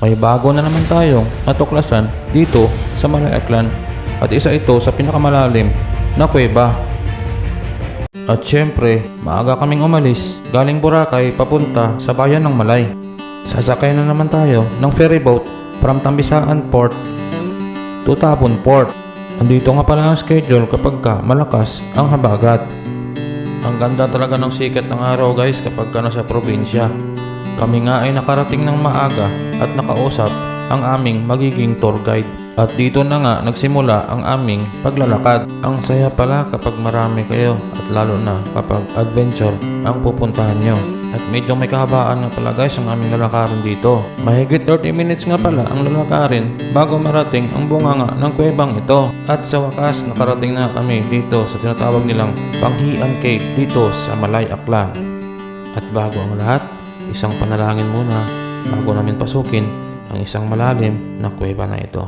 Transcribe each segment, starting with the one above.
may bago na naman tayong natuklasan dito sa Malayaklan at isa ito sa pinakamalalim na kuweba. At syempre, maaga kaming umalis galing Boracay papunta sa bayan ng Malay. Sasakay na naman tayo ng ferry boat from Tambisaan Port to Tabon Port. Andito nga pala ang schedule kapag ka malakas ang habagat. Ang ganda talaga ng sikat ng araw guys kapag ka nasa probinsya. Kami nga ay nakarating ng maaga at nakausap ang aming magiging tour guide. At dito na nga nagsimula ang aming paglalakad. Ang saya pala kapag marami kayo at lalo na kapag adventure ang pupuntahan nyo. At medyo may kahabaan nga pala guys ang aming lalakarin dito. Mahigit 30 minutes nga pala ang lalakarin bago marating ang bunganga ng kuwebang ito. At sa wakas nakarating na kami dito sa tinatawag nilang Panghian Cave dito sa Malay Aklan. At bago ang lahat, isang panalangin muna bago namin pasukin ang isang malalim na kuweba na ito.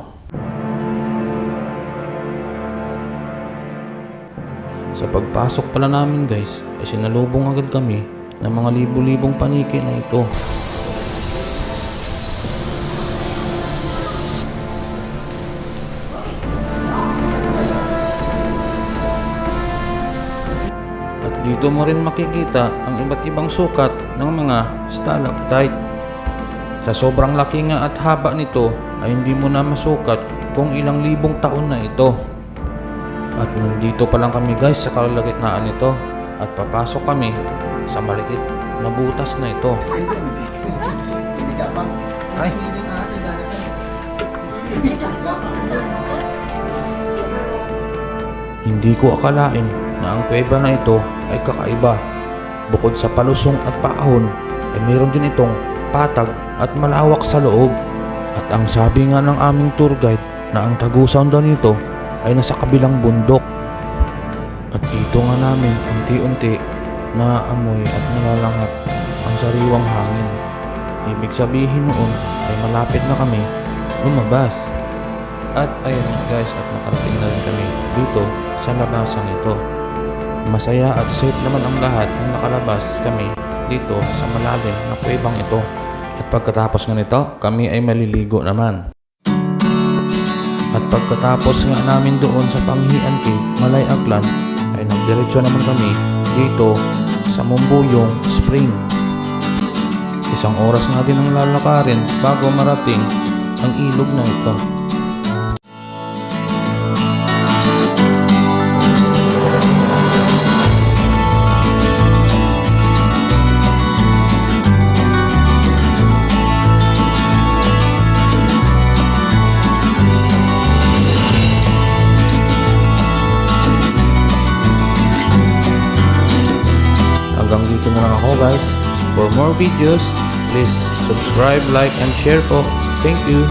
Sa pagpasok pala namin guys, ay sinalubong agad kami ng mga libu-libong paniki na ito. At dito mo rin makikita ang iba't ibang sukat ng mga stalactite. Sa sobrang laki nga at haba nito ay hindi mo na masukat kung ilang libong taon na ito. At nandito pa lang kami guys sa kalagitnaan nito at papasok kami sa maliit na butas na ito. Ay, hindi ko akalain na ang kuweba na ito ay kakaiba. Bukod sa palusong at paahon, ay mayroon din itong patag at malawak sa loob. At ang sabi nga ng aming tour guide na ang tagusan daw nito ay nasa kabilang bundok. At dito nga namin unti-unti naaamoy at nalalanghap ang sariwang hangin. Ibig sabihin noon ay malapit na kami lumabas. At ayun guys at nakarating na rin kami dito sa labasan ito. Masaya at safe naman ang lahat nung nakalabas kami dito sa malalim na kuwebang ito. At pagkatapos nga nito, kami ay maliligo naman. At pagkatapos nga namin doon sa Panghian Cave, Malay Aklan, ay nagdiretso naman kami dito sa Mumbuyong Spring. Isang oras nga din ang lalakarin bago marating ang ilog na ito. Hanggang dito na lang ako guys. For more videos, please subscribe, like, and share po. Thank you.